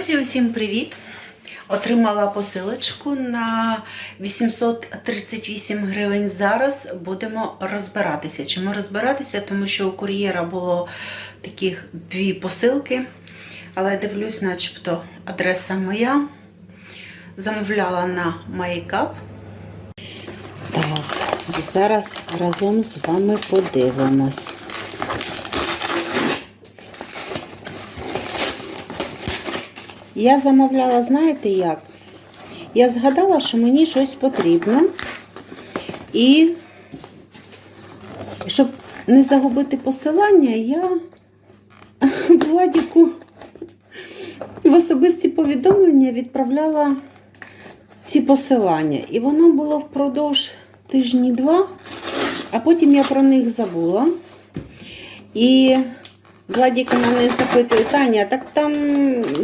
Друзі, усім привіт! Отримала посилочку на 838 гривень. Зараз будемо розбиратися. Чому розбиратися? Тому що у кур'єра було таких дві посилки, але дивлюсь, начебто адреса моя. Замовляла на Майкап. Так, зараз разом з вами подивимось. Я замовляла, знаєте як? Я згадала, що мені щось потрібно. І щоб не загубити посилання, я Владіку в особисті повідомлення відправляла ці посилання. І воно було впродовж тижні-два, а потім я про них забула. І Владіка мене запитує, Таня, так там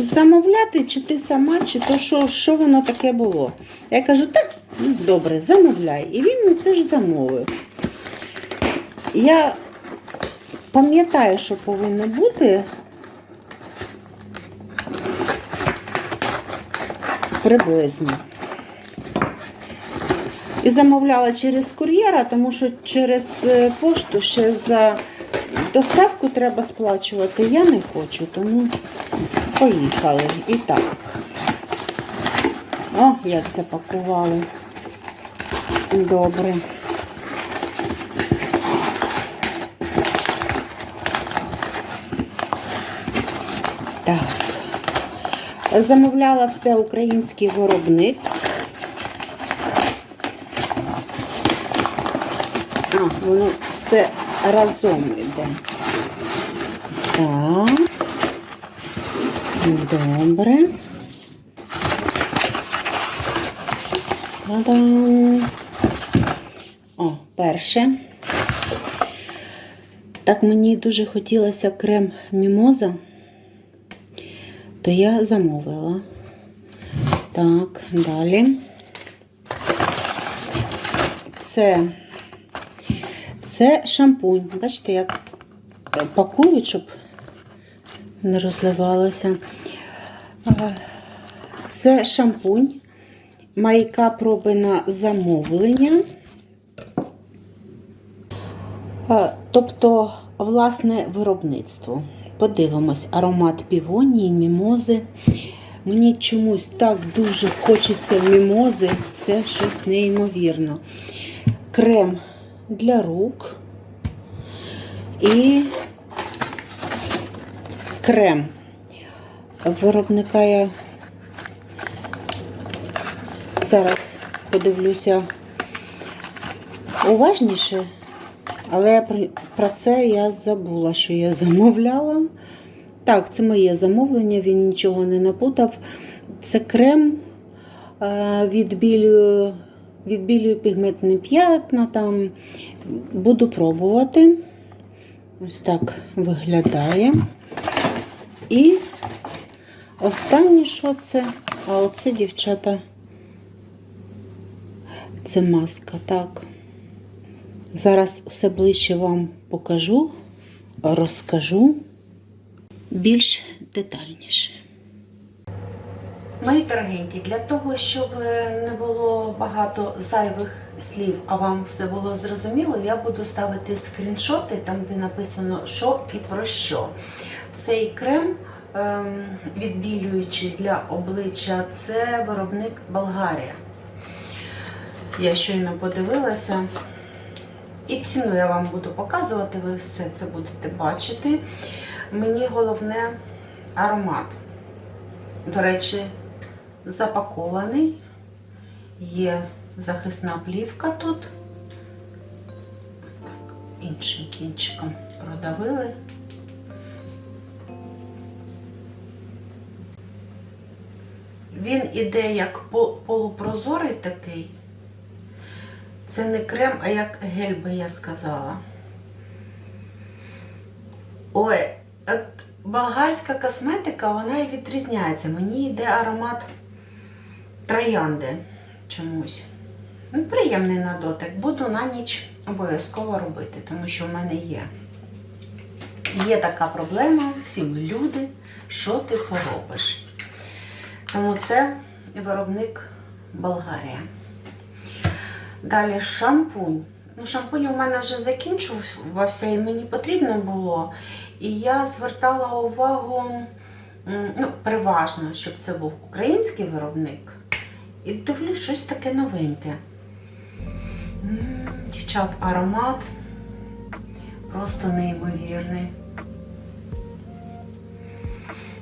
замовляти, чи ти сама, чи то що, що воно таке було? Я кажу, так, ну, добре, замовляй. І він ну, це ж замовив. Я пам'ятаю, що повинно бути. Приблизно. І замовляла через кур'єра, тому що через е, пошту ще за доставку треба сплачувати. Я не хочу, тому поїхали. І так. О, як запакували. Добре. Так. Замовляла все український виробник. Воно все разом йде. Так. Добре. Та-дам. О, перше. Так мені дуже хотілося крем мімоза, то я замовила. Так, далі. Це це шампунь. Бачите, як пакують, щоб не розливалося. Це шампунь. Майка проби на замовлення. Тобто, власне виробництво. Подивимось, аромат півонії, мімози. Мені чомусь так дуже хочеться мімози. Це щось неймовірно. Крем для рук і крем. Виробника я зараз подивлюся уважніше, але про це я забула, що я замовляла. Так, це моє замовлення, він нічого не напутав. Це крем відбілюю відбілюю пігментні п'ятна, там буду пробувати. Ось так виглядає. І останнє, що це? А оце, дівчата, це маска, так. Зараз все ближче вам покажу, розкажу більш детальніше. Мої дорогенькі, для того, щоб не було багато зайвих слів, а вам все було зрозуміло, я буду ставити скріншоти, там де написано, що і про що. Цей крем ем, відбілюючий для обличчя це виробник Болгарія. Я щойно подивилася. І ціну я вам буду показувати, ви все це будете бачити. Мені головне аромат. До речі, запакований, є захисна плівка тут. Так, іншим кінчиком продавили. Він іде як полупрозорий такий. Це не крем, а як гель би я сказала. Ой, болгарська косметика, вона і відрізняється. Мені йде аромат троянди чомусь. Ну, Приємний на дотик. Буду на ніч обов'язково робити, тому що в мене є. Є така проблема, всі ми люди, що ти поробиш. Тому це виробник Болгарія. Далі шампунь. Ну, шампунь у мене вже закінчувався і мені потрібно було. І я звертала увагу, ну, переважно, щоб це був український виробник. І дивлюсь щось таке новеньке. Дівчат, аромат просто неймовірний.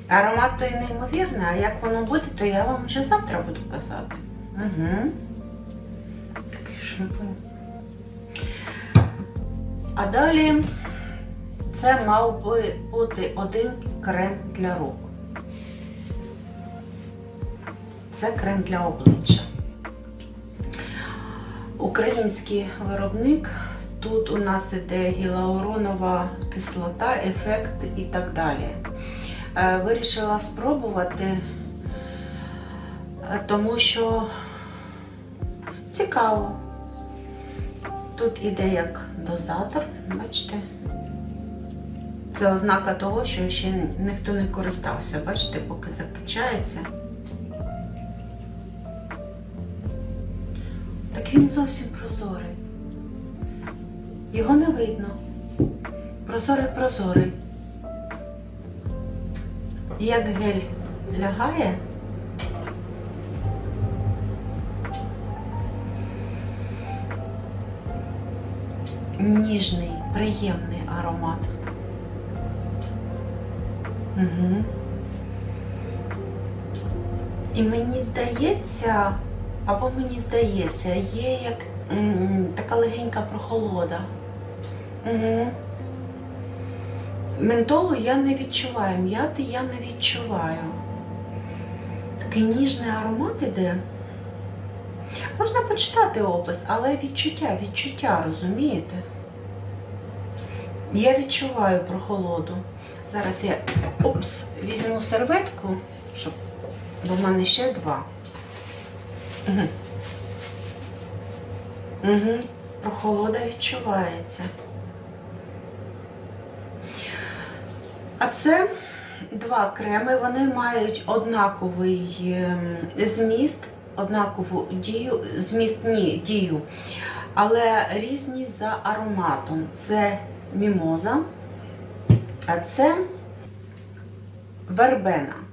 Аромат той неймовірний, а як воно буде, то я вам вже завтра буду казати. Угу. Такий шампунь. А далі це мав би бути один крем для рук. Це крем для обличчя. Український виробник. Тут у нас іде гіалуронова кислота, ефект і так далі. Е, Вирішила спробувати, е, тому що цікаво. Тут іде як дозатор, бачите? Це ознака того, що ще ніхто не користався. Бачите, поки закачається. Він зовсім прозорий. Його не видно. Прозорий прозорий. Як гель лягає. Ніжний, приємний аромат. Угу. І мені здається, або мені здається, є як м, така легенька прохолода. Угу. Ментолу я не відчуваю, м'яти я не відчуваю. Такий ніжний аромат іде. Можна почитати опис, але відчуття, відчуття, розумієте? Я відчуваю прохолоду. Зараз я опс, візьму серветку, щоб бо в мене ще два. Угу. Прохолода відчувається. А це два креми, вони мають однаковий ем, зміст, однакову дію, зміст ні, дію, але різні за ароматом. Це мімоза, а це вербена.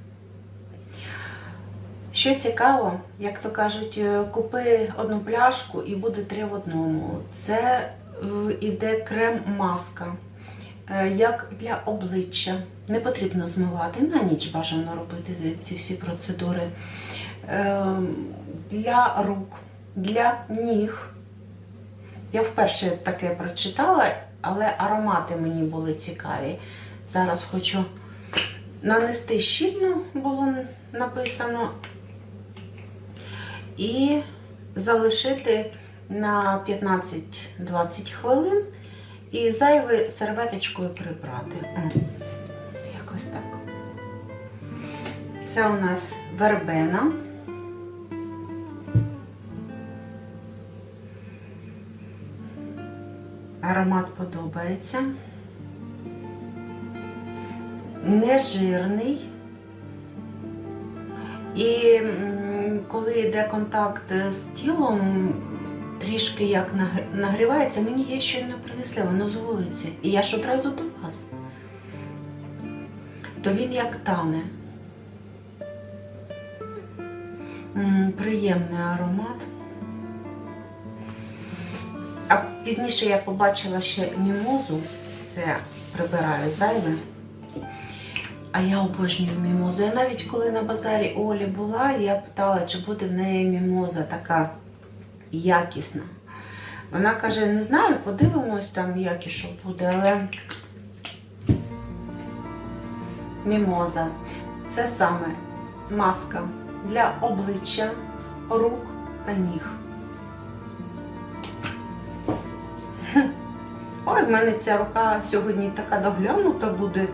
Що цікаво, як то кажуть, е, купи одну пляшку і буде три в одному. Це е, іде крем-маска, е, як для обличчя. Не потрібно змивати, на ніч бажано робити ці всі процедури. Е, Для рук, для ніг. Я вперше таке прочитала, але аромати мені були цікаві. Зараз хочу нанести щільно, було написано, і залишити на 15-20 хвилин і зайве серветочкою прибрати. М, Якось так. Це у нас вербена. Аромат подобається. Нежирний. І коли йде контакт з тілом, трішки як нагрівається, мені є щойно принесли, воно з вулиці. І я ж одразу до вас. То він як тане. Приємний аромат. А пізніше я побачила ще мімозу, це прибираю зайве. А я обожнюю мімозу. Я навіть коли на базарі Олі була, я питала, чи буде в неї мімоза така якісна. Вона каже, не знаю, подивимось там, як і що буде, але мімоза. Це саме маска для обличчя, рук та ніг. Ой, в мене ця рука сьогодні така доглянута буде.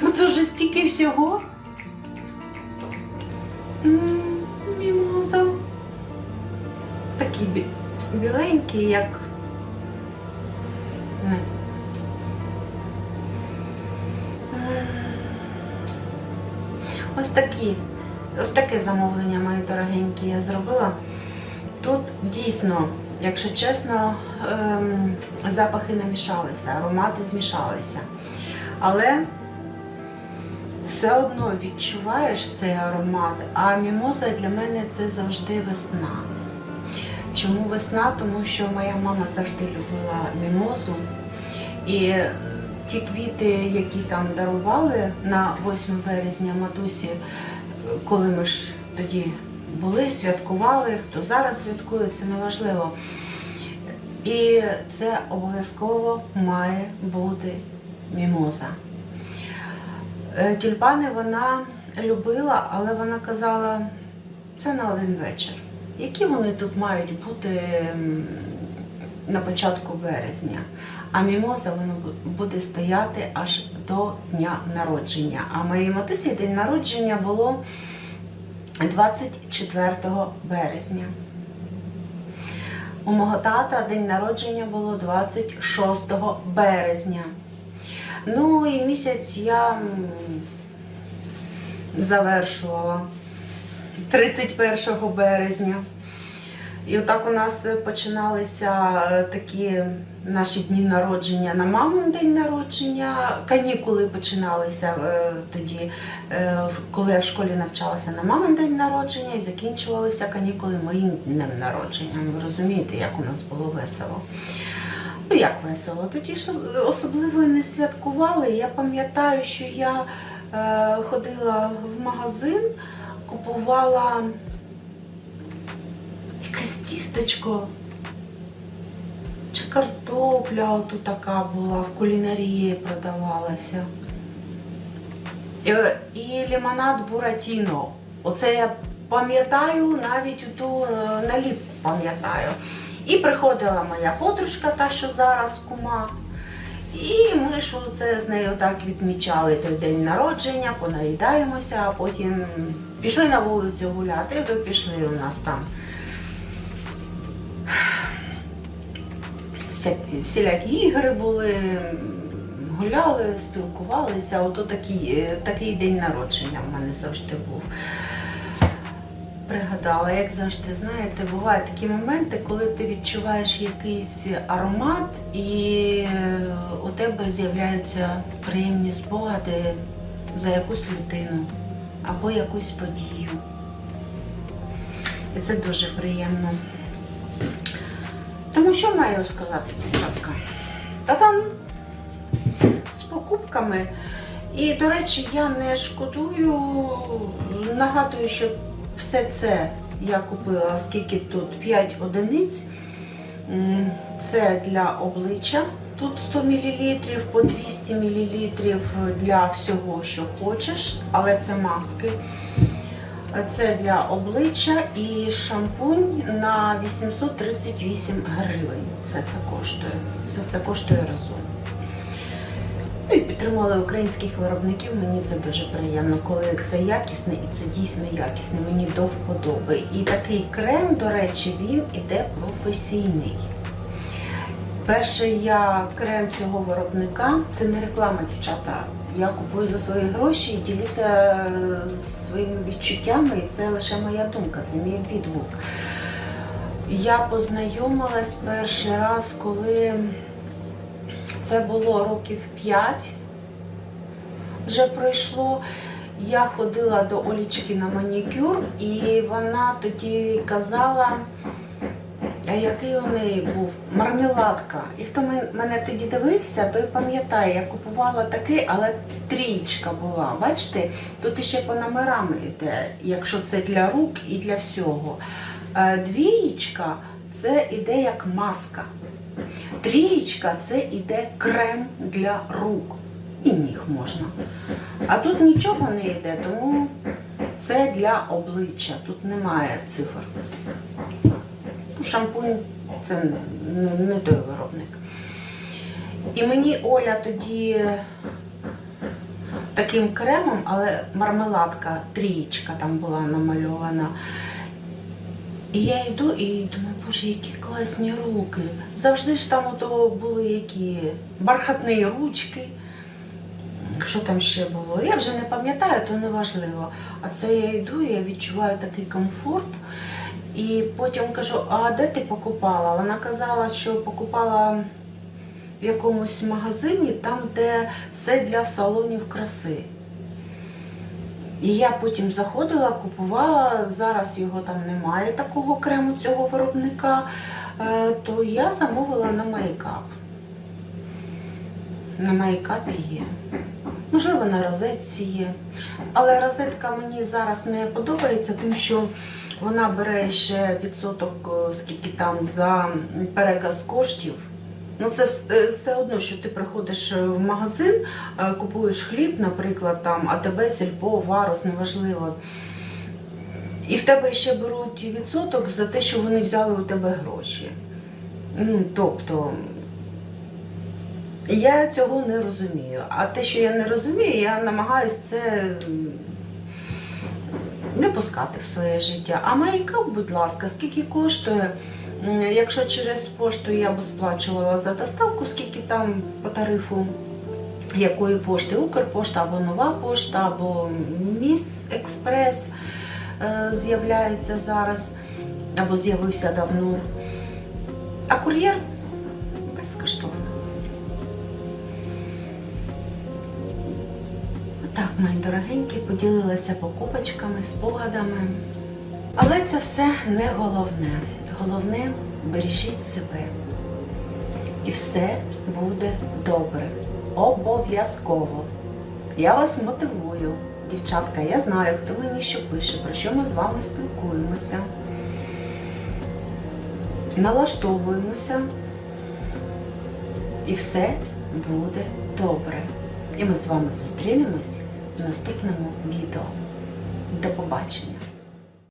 Тут уже стільки всього. Мімоза. Такі бі- біленькі, як. Не. Ось такі Ось таке замовлення, мої дорогенькі, я зробила. Тут дійсно, якщо чесно, ем, запахи намішалися, аромати змішалися. Але все одно відчуваєш цей аромат, а мімоза для мене це завжди весна. Чому весна? Тому що моя мама завжди любила мімозу. І ті квіти, які там дарували на 8 березня матусі, коли ми ж тоді були, святкували, хто зараз святкує, це неважливо. І це обов'язково має бути мімоза. Е, Тюльпани вона любила, але вона казала, це на один вечір. Які вони тут мають бути на початку березня? А мімоза воно буде стояти аж до дня народження. А моїй матусі день народження було 24 березня. У мого тата день народження було 26 березня. Ну і місяць я завершувала 31 березня. І отак у нас починалися такі наші дні народження на мамин день народження. Канікули починалися е, тоді, е, коли я в школі навчалася на мамин день народження, і закінчувалися канікули моїм днем народження. Ви розумієте, як у нас було весело. Ну як весело? Тоді ж особливо і не святкували. Я пам'ятаю, що я е, ходила в магазин, купувала якесь тістечко. Чи картопля отут така була, в кулінарії продавалася. І, і лимонад Буратіно. Оце я пам'ятаю, навіть ту наліпку пам'ятаю. І приходила моя подружка, та що зараз кума. І ми ж це з нею так відмічали той день народження, понаїдаємося, а потім пішли на вулицю гуляти, то пішли у нас там. Всілякі ігри були, гуляли, спілкувалися. Ото такий, е, такий день народження в мене завжди був. Пригадала, як завжди, знаєте, бувають такі моменти, коли ти відчуваєш якийсь аромат, і е, у тебе з'являються приємні спогади за якусь людину або якусь подію. І це дуже приємно. Тому що маю сказати, дівчатка? Та там з покупками. І, до речі, я не шкодую. Нагадую, що все це я купила, скільки тут 5 одиниць. Це для обличчя. Тут 100 мл, по 200 мл для всього, що хочеш, але це маски. Це для обличчя і шампунь на 838 гривень. Все це коштує. Все це коштує разом. Підтримали українських виробників. Мені це дуже приємно, коли це якісне і це дійсно якісне. Мені до вподоби. І такий крем, до речі, він іде професійний. Перший я крем цього виробника, це не реклама, дівчата. Я купую за свої гроші і ділюся е, своїми відчуттями, і це лише моя думка, це мій відгук. Я познайомилась перший раз, коли це було років 5 вже пройшло. Я ходила до Олічки на манікюр, і вона тоді казала, який у неї був мармеладка. І хто мене тоді дивився, той пам'ятає, я купувала такий, але трієчка була. Бачите, тут іще по номерам йде, якщо це для рук і для всього. Е, Двієчка це іде як маска. Трієчка це іде крем для рук. І ніг можна. А тут нічого не йде, тому це для обличчя. Тут немає цифр. Ну, Шампунь це не той виробник. І мені Оля тоді таким кремом, але мармеладка, трієчка там була намальована. І я йду і думаю, боже, які класні руки. Завжди ж там ото були які бархатні ручки, Що там ще було? Я вже не пам'ятаю, то не важливо. А це я йду, я відчуваю такий комфорт. І потім кажу: а де ти покупала? Вона казала, що покупала в якомусь магазині, там, де все для салонів краси. І я потім заходила, купувала, зараз його там немає такого крему цього виробника, е, то я замовила на мейкап. На мейкапі є. Можливо, на розетці є. Але розетка мені зараз не подобається, тим, що вона бере ще відсоток, е, скільки там за переказ коштів. Ну, це е, все одно, що ти приходиш е, в магазин, купуєш хліб, наприклад, там АТБ, Сільпо, Варос, неважливо. І в тебе ще беруть відсоток за те, що вони взяли у тебе гроші. Ну, тобто, я цього не розумію. А те, що я не розумію, я намагаюся це не пускати в своє життя. А мейкап, будь ласка, скільки коштує? Якщо через пошту я б сплачувала за доставку, скільки там по тарифу якої пошти? Укрпошта або нова пошта, або Міс Експрес е, з'являється зараз, або з'явився давно. А кур'єр безкоштовно. Отак, мої дорогенькі, поділилася покупочками, спогадами. Але це все не головне. Головне бережіть себе. І все буде добре. Обов'язково. Я вас мотивую. Дівчатка, я знаю, хто мені що пише, про що ми з вами спілкуємося. Налаштовуємося. І все буде добре. І ми з вами зустрінемось в наступному відео. До побачення!